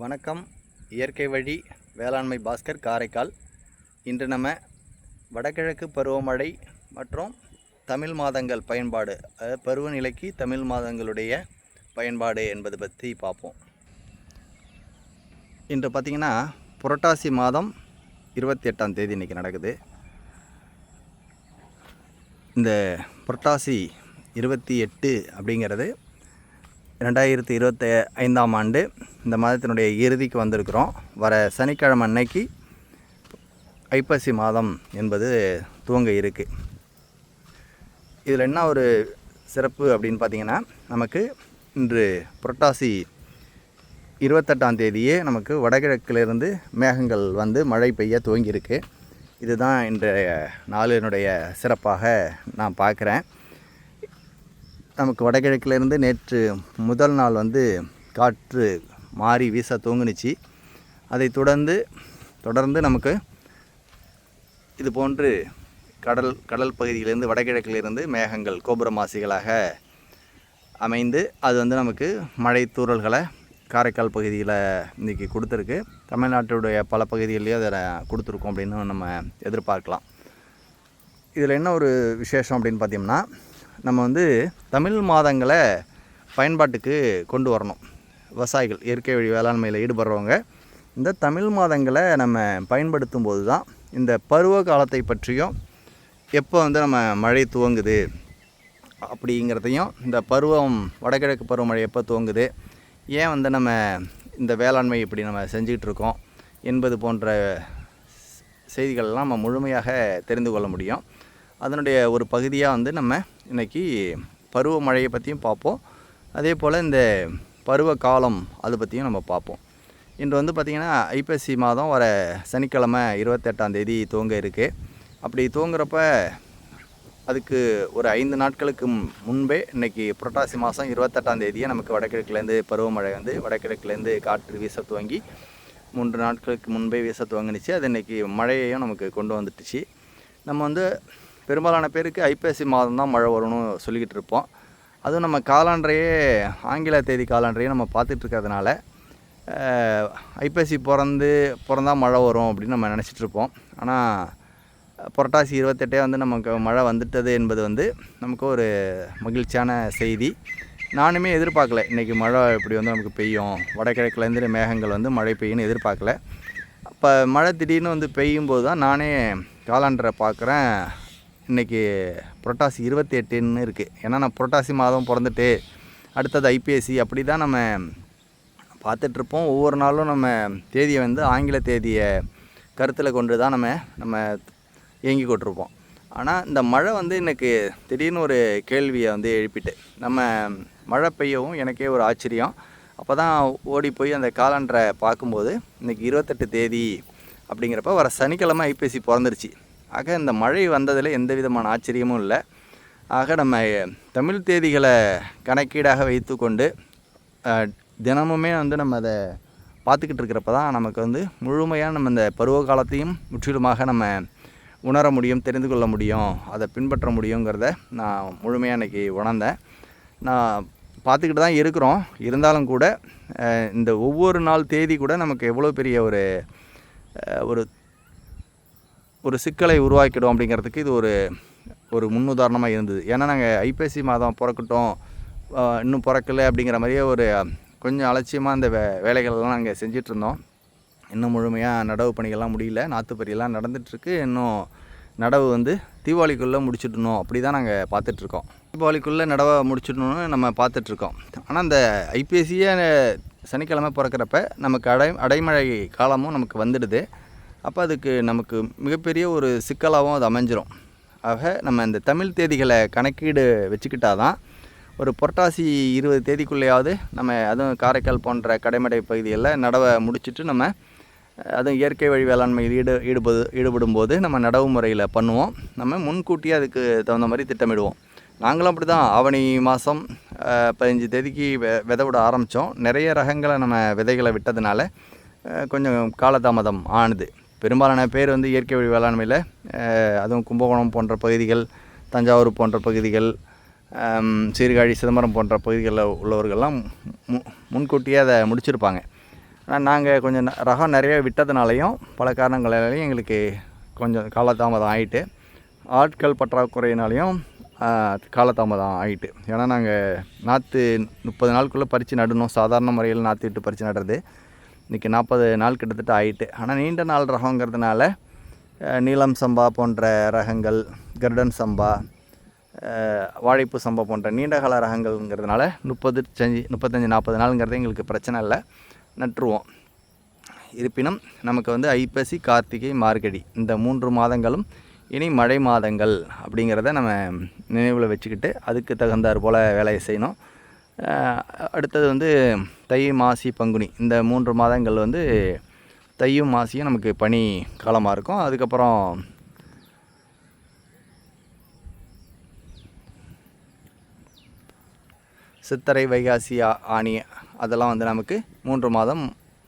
வணக்கம். இயற்கை வழி வேளாண்மை பாஸ்கர் காரைக்கால். இன்று நம்ம வடகிழக்கு பருவமழை மற்றும் தமிழ் மாதங்கள் பயன்பாடு அதாவது பருவநிலைக்கு தமிழ் மாதங்களுடைய பயன்பாடு என்பது பற்றி பார்ப்போம். இன்று பார்த்திங்கன்னா புரட்டாசி மாதம் இருபத்தி எட்டாம் தேதி இன்றைக்கி நடக்குது. இந்த புரட்டாசி இருபத்தி எட்டு அப்படிங்கிறது ரெண்டாயிரத்தி இருபத்தி ஐந்தாம் ஆண்டு இந்த மாதத்தினுடைய இறுதிக்கு வந்திருக்கிறோம். வர சனிக்கிழமை அன்னைக்கு ஐப்பசி மாதம் என்பது துவங்க இருக்குது இதில் என்ன ஒரு சிறப்பு அப்படின்னு பார்த்தீங்கன்னா நமக்கு இன்று புரட்டாசி இருபத்தெட்டாம் தேதியே நமக்கு வடகிழக்கிலிருந்து மேகங்கள் வந்து மழை பெய்ய துவங்கியிருக்கு. இதுதான் இன்றைய நாளினுடைய சிறப்பாக நான் பார்க்குறேன். நமக்கு வடகிழக்கிலேருந்து நேற்று முதல் நாள் வந்து காற்று மாறி வீச துவங்குனுச்சு அதை தொடர்ந்து தொடர்ந்து நமக்கு இது போன்று கடல் கடல் பகுதியிலிருந்து வடகிழக்கிலிருந்து மேகங்கள் கோபுரமாசிகளாக அமைந்து அது வந்து நமக்கு மழை தூறல்களை காரைக்கால் பகுதியில் இன்றைக்கி கொடுத்துருக்கு. தமிழ்நாட்டுடைய பல பகுதிகளையும் அதை கொடுத்துருக்கோம் அப்படின்னு நம்ம எதிர்பார்க்கலாம். இதில் என்ன ஒரு விசேஷம் அப்படின்னு பார்த்தோம்னா நம்ம வந்து தமிழ் மாதங்களை பயன்பாட்டுக்கு கொண்டு வரணும். விவசாயிகள் இயற்கை வழி வேளாண்மையில் ஈடுபடுறவங்க இந்த தமிழ் மாதங்களை நம்ம பயன்படுத்தும் போது தான் இந்த பருவ காலத்தை பற்றியும் எப்போ வந்து நம்ம மழை துவங்குது அப்படிங்கிறதையும் இந்த பருவம் வடகிழக்கு பருவமழை எப்போ துவங்குது ஏன் வந்து நம்ம இந்த வேளாண்மை இப்படி நம்ம செஞ்சுக்கிட்டு இருக்கோம் என்பது போன்ற செய்திகள்லாம் நம்ம முழுமையாக தெரிந்து கொள்ள முடியும். அதனுடைய ஒரு பகுதியாக வந்து நம்ம இன்றைக்கி பருவமழையை பற்றியும் பார்ப்போம். அதே போல் இந்த பருவ காலம் அதை பற்றியும் நம்ம பார்ப்போம். இன்று வந்து பார்த்திங்கன்னா ஐப்பசி மாதம் வர சனிக்கிழமை இருபத்தெட்டாம் தேதி துவங்க இருக்குது அப்படி துவங்குறப்ப அதுக்கு ஒரு ஐந்து நாட்களுக்கு முன்பே இன்றைக்கி புரட்டாசி மாதம் இருபத்தெட்டாம் தேதியே நமக்கு வடகிழக்குலேருந்து பருவமழை வந்து வடகிழக்குலேருந்து காற்று வீச துவங்கி மூன்று நாட்களுக்கு முன்பே வீச துவங்கினுச்சு. அது இன்றைக்கி மழையையும் நமக்கு கொண்டு வந்துட்டுச்சு நம்ம வந்து பெரும்பாலான பேருக்கு ஐப்பசி மாதம் தான் மழை வரும்னு சொல்லிக்கிட்டு இருப்போம். அதுவும் நம்ம காலாண்டரையே ஆங்கில தேதி காலாண்டரையே நம்ம பார்த்துட்டு இருக்கிறதுனால ஐப்பசி பிறந்து பிறந்தா மழை வரும் அப்படின்னு நம்ம நினச்சிட்டு இருப்போம். ஆனால் புரட்டாசி இருபத்தெட்டே வந்து நமக்கு மழை வந்துட்டது என்பது வந்து நமக்கு ஒரு மகிழ்ச்சியான செய்தி. நானுமே எதிர்பார்க்கல. இன்றைக்கி மழை இப்படி வந்து நமக்கு பெய்யும். வடகிழக்குலேருந்து மேகங்கள் வந்து மழை பெய்யும்னு எதிர்பார்க்கல. அப்போ மழை திடீர்னு வந்து பெய்யும்போது தான் நானே காலாண்டரை பார்க்குறேன். இன்றைக்கி புரட்டாசி இருபத்தி எட்டுன்னு இருக்குது ஏன்னா நான் புரட்டாசி மாதம் பிறந்துட்டு அடுத்தது ஐபிஎஸ்சி அப்படி தான் நம்ம பார்த்துட்ருப்போம். ஒவ்வொரு நாளும் நம்ம தேதியை வந்து ஆங்கில தேதியை கருத்தில் கொண்டு தான் நம்ம நம்ம இயங்கி கொண்டிருப்போம். ஆனால் இந்த மழை வந்து எனக்கு திடீர்னு ஒரு கேள்வியை வந்து எழுப்பிட்டு நம்ம மழை பெய்யவும் எனக்கே ஒரு ஆச்சரியம். அப்போ தான் ஓடி போய் அந்த காலண்டரை பார்க்கும்போது இன்றைக்கி இருபத்தெட்டு தேதி அப்படிங்கிறப்ப வர சனிக்கிழமை ஐபிஎஸ்சி பிறந்துருச்சு. ஆக இந்த மழை வந்ததில் எந்த விதமான ஆச்சரியமும் இல்லை. ஆக நம்ம தமிழ் தேதிகளை கணக்கீடாக வைத்து கொண்டு தினமுமே வந்து நம்ம அதை பார்த்துக்கிட்டு இருக்கிறப்ப தான் நமக்கு வந்து முழுமையாக நம்ம இந்த பருவ காலத்தையும் முற்றிலுமாக நம்ம உணர முடியும் தெரிந்து கொள்ள முடியும் அதை பின்பற்ற முடியுங்கிறத நான் முழுமையாக இன்றைக்கி உணர்ந்தேன். நான் பார்த்துக்கிட்டு தான் இருக்கிறோம். இருந்தாலும் கூட இந்த ஒவ்வொரு நாள் தேதி கூட நமக்கு எவ்வளோ பெரிய ஒரு ஒரு ஒரு சிக்கலை உருவாக்கிடும் அப்படிங்கிறதுக்கு இது ஒரு ஒரு முன்னுதாரணமாக இருந்தது. ஏன்னா நாங்கள் ஐப்பசி மாதம் பிறக்கட்டும் இன்னும் பிறக்கலை அப்படிங்கிற மாதிரியே ஒரு கொஞ்சம் அலட்சியமாக அந்த வே வேலைகள்லாம் நாங்கள் செஞ்சிட்ருந்தோம். இன்னும் முழுமையாக நடவு பணிகள்லாம் முடியல. நாற்றுப்பறியெல்லாம் நடந்துகிட்ருக்கு இன்னும் நடவு வந்து தீபாவளிக்குள்ளே முடிச்சிடணும். அப்படி தான் நாங்கள் பார்த்துட்ருக்கோம். தீபாவளிக்குள்ளே நடவை முடிச்சிடணும்னு நம்ம பார்த்துட்ருக்கோம். ஆனால் அந்த ஐபிஎஸ்சியே சனிக்கிழமை பிறக்கிறப்ப நமக்கு அடை அடைமழை காலமும் நமக்கு வந்துடுது. அப்போ அதுக்கு நமக்கு மிகப்பெரிய ஒரு சிக்கலாகவும் அது அமைஞ்சிரும். ஆக நம்ம இந்த தமிழ் தேதிகளை கணக்கீடு வச்சுக்கிட்டா தான் ஒரு புரட்டாசி இருபது தேதிக்குள்ளேயாவது நம்ம அதுவும் காரைக்கால் போன்ற கடைமடை பகுதிகளில் நடவை முடிச்சுட்டு நம்ம அதுவும் இயற்கை வழி வேளாண்மையில் ஈடு ஈடுபடு ஈடுபடும் போது நம்ம நடவு முறையில் பண்ணுவோம். நம்ம முன்கூட்டியே அதுக்கு தகுந்த மாதிரி திட்டமிடுவோம். நாங்களும் அப்படி தான் ஆவணி மாதம் பதினஞ்சு தேதிக்கு வெ விதை விட ஆரம்பித்தோம் நிறைய ரகங்களை நம்ம விதைகளை விட்டதுனால கொஞ்சம் காலதாமதம் ஆணுது பெரும்பாலான பேர் வந்து இயற்கை வழி வேளாண்மையில் அதுவும் கும்பகோணம் போன்ற பகுதிகள் தஞ்சாவூர் போன்ற பகுதிகள் சீர்காழி சிதம்பரம் போன்ற பகுதிகளில் உள்ளவர்கள்லாம் மு முன்கூட்டியே அதை முடிச்சிருப்பாங்க. ஆனால் நாங்கள் கொஞ்சம் ரகம் நிறைய விட்டதுனாலையும் பல காரணங்களாலையும் எங்களுக்கு கொஞ்சம் காலதாமதம் ஆகிட்டு ஆட்கள் பற்றாக்குறையினாலையும் காலதாமதம் ஆகிட்டு ஏன்னா நாங்கள் நாற்று முப்பது நாளுக்குள்ளே பறித்து நடணும். சாதாரண முறையில் நாற்று விட்டு பறித்து நடுறது. இன்றைக்கி நாற்பது நாள் கிட்டத்தட்ட ஆயிட்டு. ஆனால் நீண்ட நாள் ரகங்கிறதுனால நீளம் நீலம் சம்பா போன்ற ரகங்கள் கருடன் சம்பா வாழைப்பு சம்பா போன்ற நீண்டகால ரகங்கள்ங்கிறதுனால முப்பது செஞ்சு முப்பத்தஞ்சு நாற்பது நாளுங்கிறது எங்களுக்கு பிரச்சனை இல்லை. நட்டுருவோம். இருப்பினும் நமக்கு வந்து ஐப்பசி கார்த்திகை மார்கழி இந்த மூன்று மாதங்களும் இனி மழை மாதங்கள் அப்படிங்கிறத நம்ம நினைவில் வச்சுக்கிட்டு அதுக்கு தகுந்தாற் போல் வேலையை செய்யணும். அடுத்தது வந்து தை மாசி பங்குனி. இந்த மூன்று மாதங்கள் வந்து தையும் மாசியும் நமக்கு பனி காலமாக இருக்கும். அதுக்கப்புறம் சித்தரை வைகாசி ஆணி அதெல்லாம் வந்து நமக்கு மூன்று மாதம்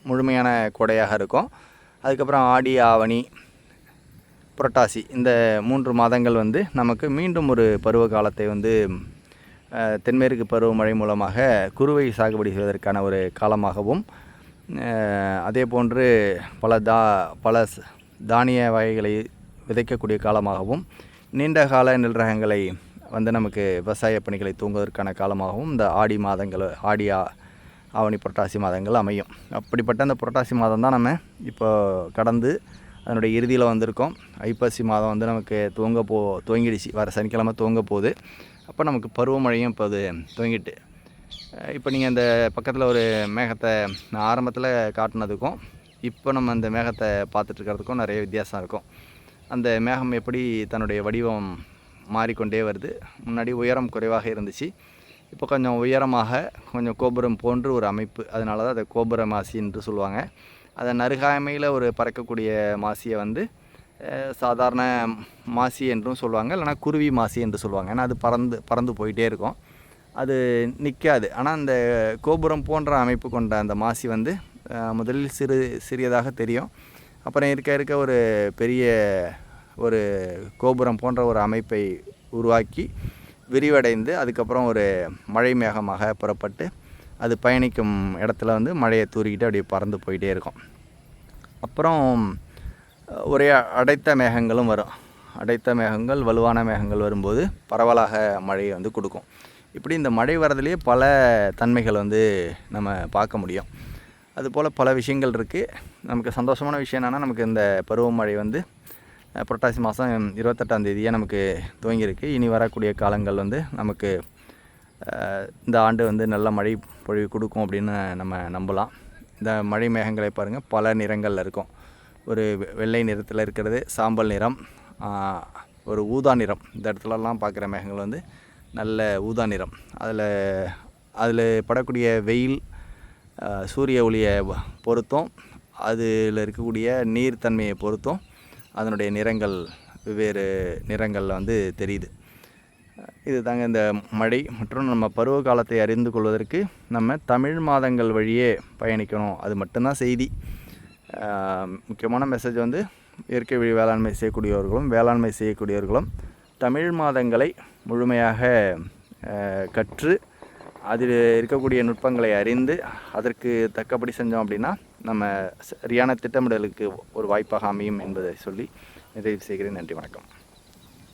முழுமையான கொடையாக இருக்கும். அதுக்கப்புறம் ஆடி ஆவணி புரட்டாசி இந்த மூன்று மாதங்கள் வந்து நமக்கு மீண்டும் ஒரு பருவ காலத்தை வந்து தென்மேற்கு பருவமழை மூலமாக குறுவை சாகுபடி செய்வதற்கான ஒரு காலமாகவும் அதே போன்று பல தா பல தானிய வகைகளை விதைக்கக்கூடிய காலமாகவும் நீண்ட கால நெல் ரகங்களை வந்து நமக்கு விவசாய பணிகளை தூங்குவதற்கான காலமாகவும் இந்த ஆடி மாதங்கள் ஆடி ஆவணி புரட்டாசி மாதங்கள் அமையும். அப்படிப்பட்ட அந்த புரட்டாசி மாதம் தான் நம்ம இப்போ கடந்து அதனுடைய இறுதியில் வந்திருக்கோம். ஐப்பசி மாதம் வந்து நமக்கு துவங்க போ துவங்கிடுச்சு. வர சனிக்கிழமை துவங்க போகுது. அப்போ நமக்கு பருவமழையும் இப்போ அது துவங்கிட்டு. இப்போ நீங்கள் அந்த பக்கத்தில் ஒரு மேகத்தை நான் ஆரம்பத்தில் காட்டினதுக்கும் இப்போ நம்ம அந்த மேகத்தை பார்த்துட்ருக்கிறதுக்கும் நிறைய வித்தியாசம் இருக்கும். அந்த மேகம் எப்படி தன்னுடைய வடிவம் மாறிக்கொண்டே வருது? முன்னாடி உயரம் குறைவாக இருந்துச்சு. இப்போ கொஞ்சம் உயரமாக கொஞ்சம் கோபுரம் போன்று ஒரு அமைப்பு. அதனால தான் அதை கோபுர மாசி என்று சொல்லுவாங்க. அதை நறுகாமையில் ஒரு பறக்கக்கூடிய மாசியை வந்து சாதாரண மாசி என்றும் சொல்லுவாங்க இல்லைனா குருவி மாசி என்று சொல்லுவாங்க. ஏன்னா அது பறந்து பறந்து போயிட்டே இருக்கும். அது நிற்காது ஆனால் அந்த கோபுரம் போன்ற அமைப்பு கொண்ட அந்த மாசி வந்து முதலில் சிறு சிறியதாக தெரியும். அப்புறம் இருக்க இருக்க ஒரு பெரிய ஒரு கோபுரம் போன்ற ஒரு அமைப்பை உருவாக்கி விரிவடைந்து அதுக்கப்புறம் ஒரு மழை மேகமாக புறப்பட்டு அது பயணிக்கும் இடத்துல வந்து மழையை தூரிக்கிட்டு அப்படியே பறந்து போயிட்டே இருக்கும். அப்புறம் ஒரே அடைத்த மேகங்களும் வரும். அடைத்த மேகங்கள் வலுவான மேகங்கள் வரும்போது பரவலாக மழையை வந்து கொடுக்கும். இப்படி இந்த மழை வரதுலேயே பல தன்மைகள் வந்து நம்ம பார்க்க முடியும். அதுபோல் பல விஷயங்கள் இருக்குது நமக்கு சந்தோஷமான விஷயம் என்னென்னா நமக்கு இந்த பருவமழை வந்து புரட்டாசி மாதம் இருபத்தெட்டாந்தேதியே நமக்கு துவங்கியிருக்கு. இனி வரக்கூடிய காலங்கள் வந்து நமக்கு இந்த ஆண்டு வந்து நல்ல மழை பொழிவு கொடுக்கும் அப்படின்னு நம்ம நம்பலாம். இந்த மழை மேகங்களை பாருங்கள் பல நிறங்களில் இருக்கும். ஒரு வெ- வெள்ளை நிறத்தில் இருக்கிறது சாம்பல் நிறம் ஒரு ஊதா நிறம். இந்த இடத்துலலாம் பார்க்குற மேகங்கள் வந்து நல்ல ஊதா நிறம். அதில் அதில் படக்கூடிய வெயில் சூரிய ஒளியை பொருத்தும். பொறுத்தும் அதில் இருக்கக்கூடிய நீர்த்தன்மையை பொறுத்தும் அதனுடைய நிறங்கள் வெவ்வேறு நிறங்களில் வந்து தெரியுது. இது தாங்க இந்த மழை. மற்றும் நம்ம பருவ காலத்தை அறிந்து கொள்வதற்கு நம்ம தமிழ் மாதங்கள் வழியே பயணிக்கணும். அது மட்டும்தான் செய்தி. முக்கியமான மெசேஜ் வந்து இயற்கை வழி வேளாண்மை செய்யக்கூடியவர்களும் வேளாண்மை செய்யக்கூடியவர்களும் தமிழ் மாதங்களை முழுமையாக கற்று அதில் இருக்கக்கூடிய நுட்பங்களை அறிந்து அதற்கு தக்கபடி செஞ்சோம் அப்படின்னா நம்ம சரியான திட்டமிடலுக்கு ஒரு வாய்ப்பாக அமையும் என்பதை சொல்லி நிறைவு செய்கிறேன். நன்றி வணக்கம்.